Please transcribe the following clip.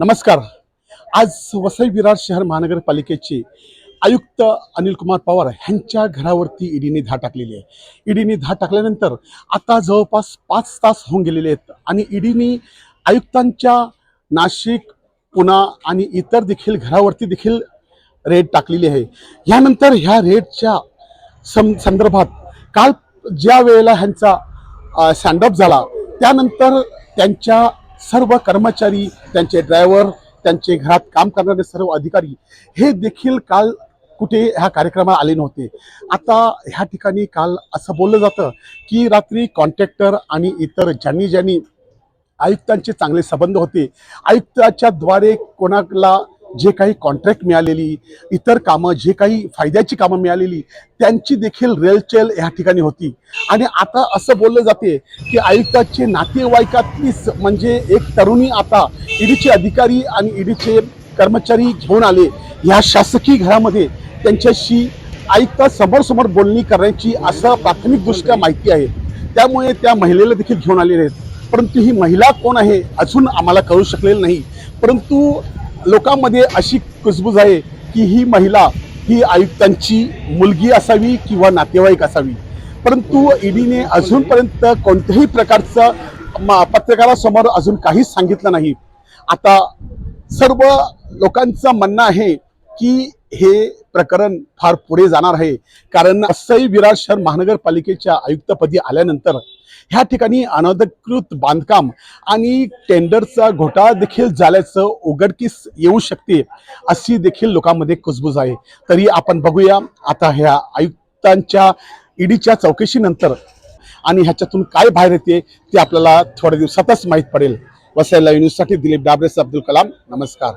नमस्कार. आज वसई विरार शहर महानगरपालिकेचे आयुक्त अनिल कुमार पवार ह्यांच्या घरावरती ईडीने धाड टाकलेली आहे. ईडीने धाड टाकल्यानंतर आता जवळपास पाच तास होऊन गेलेले आहेत आणि ईडीने आयुक्तांच्या नाशिक पुणा आणि इतर देखील घरावरती देखील रेड टाकलेली आहे. यानंतर ह्या रेडच्या सं संदर्भात काल ज्या वेळेला ह्यांचा सँडअप झाला त्यानंतर त्यांच्या सर्व कर्मचारी त्यांचे ड्रायव्हर त्यांचे घरात काम करणारे सर्व अधिकारी हे देखील काल कुठे ह्या कार्यक्रमाला आले नव्हते. आता ह्या ठिकाणी काल असं बोललं जातं की रात्री कॉन्ट्रॅक्टर आणि इतर ज्यांनी ज्यांनी आयुक्तांचे चांगले संबंध होते आयुक्ताच्या द्वारे कोणाला जे काही कॉन्ट्रॅक्ट मिळालेली इतर कामं जे काही फायद्याची कामं मिळालेली त्यांची देखील रेलचेल ह्या ठिकाणी होती. आणि आता असं बोललं जाते की आयुक्ताचे नातेवाईकातलीच म्हणजे एक तरुणी आता ईडीचे अधिकारी आणि ईडीचे कर्मचारी घेऊन आले ह्या शासकीय घरामध्ये त्यांच्याशी आयुक्ता समोर बोलणी करण्याची असं प्राथमिकदृष्ट्या माहिती आहे. त्यामुळे त्या महिलेला देखील घेऊन आलेले आहेत. परंतु ही महिला कोण आहे अजून आम्हाला कळू शकलेलं नाही. परंतु लोकांमध्ये अशी कुजबूज आहे की ही महिला ही आयुक्तांची मुलगी असावी किंवा नातेवाईक असावी. परंतु ईडीने अजूनपर्यंत कोणत्याही प्रकारचं पत्रकारासमोर अजून काहीच सांगितलं नाही. आता सर्व लोकांचं म्हणणं आहे की हे प्रकरण फार पुढे जाणार आहे. कारण असंही विरार शहर महानगरपालिकेच्या आयुक्तपदी आल्यानंतर ह्या ठिकाणी अनधिकृत बांधकाम आणि टेंडरचा घोटाळा देखील झाल्याचं उघडकीस येऊ शकते अशी देखील लोकांमध्ये कुजबूज आहे. तरी आपण बघूया आता ह्या आयुक्तांच्या ईडीच्या चौकशीनंतर आणि ह्याच्यातून काय बाहेर येते ते आपल्याला थोड्या दिवसातच माहीत पडेल. वसायला युनिव्हर्सिटी न्यूजसाठी दिलीप डाबरेस अब्दुल कलाम नमस्कार.